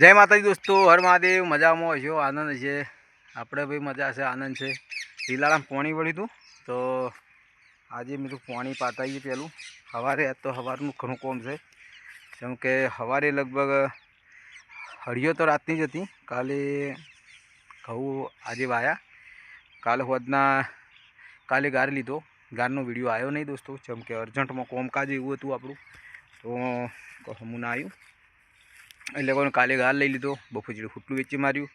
જય માતાજી દોસ્તો, હર મહાદેવ, મજામાં હશો આનંદ છે. આપણે ભાઈ મજા છે, આનંદ છે. લીલારામ પાણી વળ્યું હતું, તો આજે મેં તો પાણી પાતાઈએ પહેલું. સવારે આજ તો સવારનું ઘણું કોમ છે. જેમ કે સવારે લગભગ હળિયો તો રાતની જ હતી. કાલે ઘઉં આજે વાયા. કાલે હોદના, કાલે ગાર લીધો. ગારનો વીડિયો આવ્યો નહીં દોસ્તો, જેમ કે અર્જન્ટમાં કોમકાજ એવું હતું આપણું. તો હું ના આવ્યું. એટલે કોઈ કાલે ગાર લઈ લીધો બપોર ખુટલું વેચી માર્યું.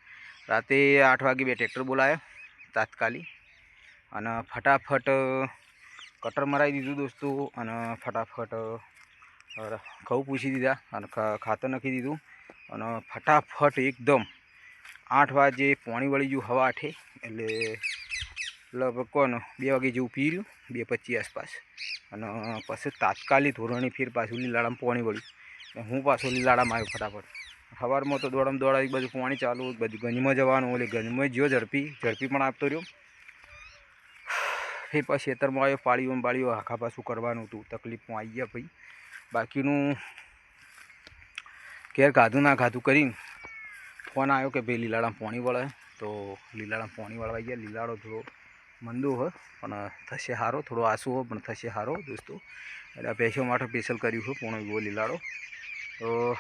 રાતે આઠ વાગે બે ટ્રેક્ટર બોલાયા, તાત્કાલિક. અને ફટાફટ કટર મરાવી દીધું દોસ્તો, અને ફટાફટ ઘઉં પૂછી દીધા અને ખાતર નાખી દીધું. અને ફટાફટ એકદમ આઠ વાગે પાણી વળી ગયું હવા આઠે, એટલે લગભગ કોણ, બે વાગે જેવું પી રહ્યું, બે પચીસ આસપાસ. અને પછી તાત્કાલિક ધોરણે ફેર પાછું લીલાડામાં પાણી વળ્યું. હું પાછો લીલાડામાં આવ્યો ફટાફટ. સવારમાં તો દોડમ દોડા એક બાજુ પાણી ચાલુ, એક બાજુ ગંજમાં જવાનું એટલે ગંજમાં જ્યો ઝડપી ઝડપી પણ આપતો રહ્યો. એ પછી ખેતરમાં આવ્યો, પાળીઓ બાળીઓ આખા પાછું કરવાનું હતું, તકલીફમાં આવી ગયા ભાઈ. બાકીનું ઘેર ખાધું ના ખાધું કરીને ફોન આવ્યો કે ભાઈ લીલાડામ પાણી વળે. તો લીલાડામ પાણી વળવા ગયા. લીલાડો થોડો મંદો હોય પણ થશે સારો થોડો આંસુ હોય પણ થશે સારો દોસ્તો. એટલે ભેંસો માટે સ્પેશિયલ કર્યું છે, પોણો એવો લીલાડો. તો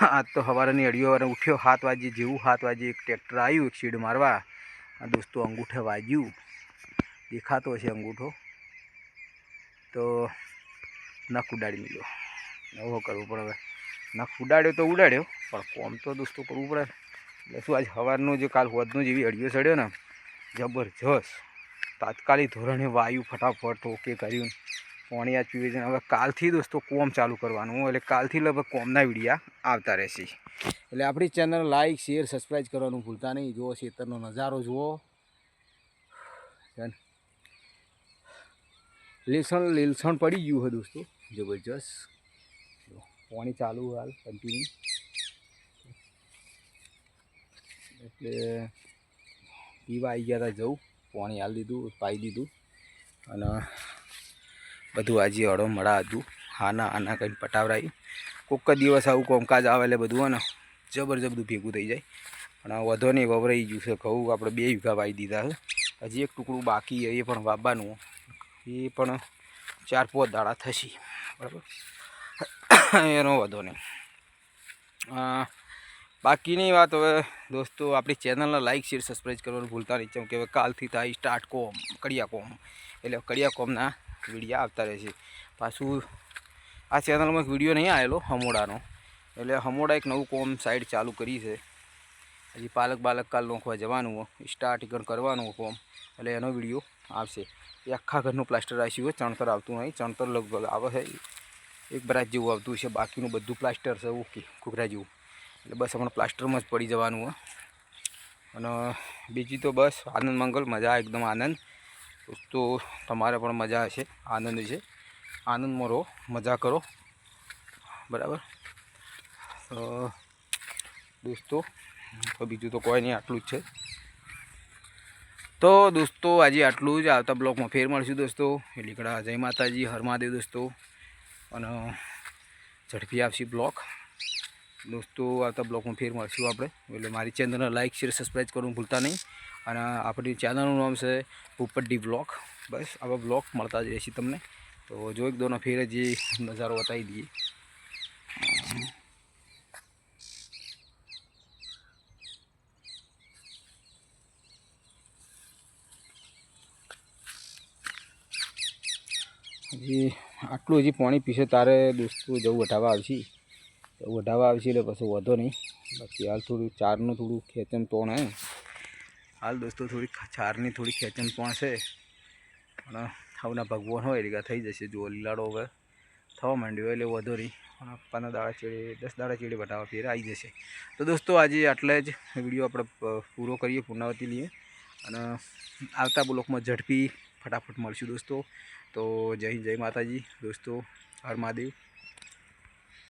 આજ તો સવારની અડીઓ વારે ઉઠ્યો સાત વાગે જેવું સાત વાગે એક ટ્રેક્ટર આવ્યું, એક શીડ મારવા. આ દોસ્તો અંગૂઠે વાગ્યું. દેખાતો હશે અંગૂઠો. તો નખ ઉડાડી મળ્યો એવો કરવું પડે હવે. નખ ઉડાડ્યો તો ઉડાડ્યો, પણ કોમ તો દોસ્તો કરવું પડે. એટલે શું આજ સવારનું જે કાલ હોદનું જેવી અડીઓ ચડ્યો ને, જબરજસ્ત. તાત્કાલિક ધોરણે વાયુ ફટાફટ ઓકે કર્યું. પાણી આ પીવે છે હવે કાલથી દોસ્તો કોમ ચાલુ કરવાનું એટલે કાલથી લગભગ કોમના વિડીયા આવતા રહેશે. એટલે આપણી ચેનલ લાઇક શેર, સબસ્ક્રાઈબ કરવાનું ભૂલતા નહીં. જુઓ ખેતરનો નજારો, જુઓ. લીલસણ લીલસણ પડી ગયું હોય દોસ્તો. જબરજસ્ત. પોણી ચાલુ હાલ કન્ટિન્યુ એટલે પીવા આવી ગયા હતા જવું. પાણી હાલ દીધું, પાઈ દીધું. અને બધું આજે હળો મળા હતું. હાના, આના કંઈ પટાવરાયું. કોઈક દિવસ આવું કોમકાજ આવે એટલે બધું ને જબરજસ્ત બધું ભેગું થઈ જાય. પણ વધો નહીં વવરાઈ ગયું છે. ઘઉં આપણે બે વીઘા વાવી દીધા છે. હજી એક ટુકડું બાકી એ પણ વાવવાનું. એ પણ ચાર પાંચ દાડા થશે. બરાબર? એનો વધો નહીં. બાકીની વાત હવે દોસ્તો, આપણી ચેનલને લાઇક શેર, સબસ્ક્રાઈબ કરવાનું ભૂલતા નહીં. કેમ કે કાલથી થાય સ્ટાર્ટ કોમ, કડિયા કોમ. એટલે કડિયા કોમના વિડીયા આવતા રહેશે. પાછું આ ચેનલમાં એક વીડિયો નહીં આવેલો, હમોડાનો. એટલે હમોડા એક નવું કોમ સાઈડ ચાલુ કરી છે. હજી પાલક બાલક કાલ નોખવા જવાનું હોય સ્ટાર્ટ કરવાનું કોમ. એટલે એનો વીડિયો આવશે. એ આખા ઘરનું પ્લાસ્ટર આવ્યું હોય ચણતર આવતું નહીં. ચણતર લગભગ આવે છે. એક બરાજ જેવું આવતું છે બાકીનું બધું પ્લાસ્ટર છે ઓકે કુકરા જેવું. એટલે બસ હમણાં પ્લાસ્ટરમાં જ પડી જવાનું હોય અને બીજી તો બસ આનંદ મંગલ. મજા એકદમ આનંદ. તો તમારે પણ મજા હશે. આનંદ છે. આનંદમાં રહો. મજા કરો. બરાબર? દોસ્તો, તો બીજું તો કોઈ નહીં, આટલું જ છે. તો દોસ્તો, આજે આટલું જ આવતા બ્લોગમાં ફેર મળશું દોસ્તો. લીકડા જય માતાજી, હર દોસ્તો. અને ઝડપી આપશે બ્લોગ. દોસ્તો, આવતા બ્લોગમાં ફેર મળશું આપણે. એટલે મારી ચેનલને લાઈક શેર સબસ્ક્રાઈબ કરવાનું ભૂલતા નહીં. અને આપણી ચેનલનું નામ છે પોપટડી બ્લોગ બસ, આવા બ્લોગ મળતા જ રહેશે તમને. તો જો એક દોનો ફેર જે નજારો બતાવી દઈએ. હજી આટલું હજી પાણી પીશે તારે દોસ્તો જવું વઢાવા આવશે. વઢાવા આવશે એટલે પછી વધો નહીં. બાકી હાલ થોડું ચારનું થોડું ખેંચન પણ હે. હાલ દોસ્તો થોડી ચારની થોડી ખેંચન પણ છે. પણ હવના ભગવાન હોય એટલે થઈ જશે. જો લીલાડો હવે થવા માંડ્યો એટલે વધો નહીં. પણ પંદર દાડા ચેડી, દસ દાડા ચેડી બટાવા ફેર આવી જશે. તો દોસ્તો આજે આટલા જ વીડિયો આપણે પૂરો કરીએ, પૂર્ણાવતી લઈએ. અને આવતા બ્લોકમાં ઝડપી ફટાફટ મળશું દોસ્તો. તો જય જય માતાજી. દોસ્તો, હર મહાદેવ.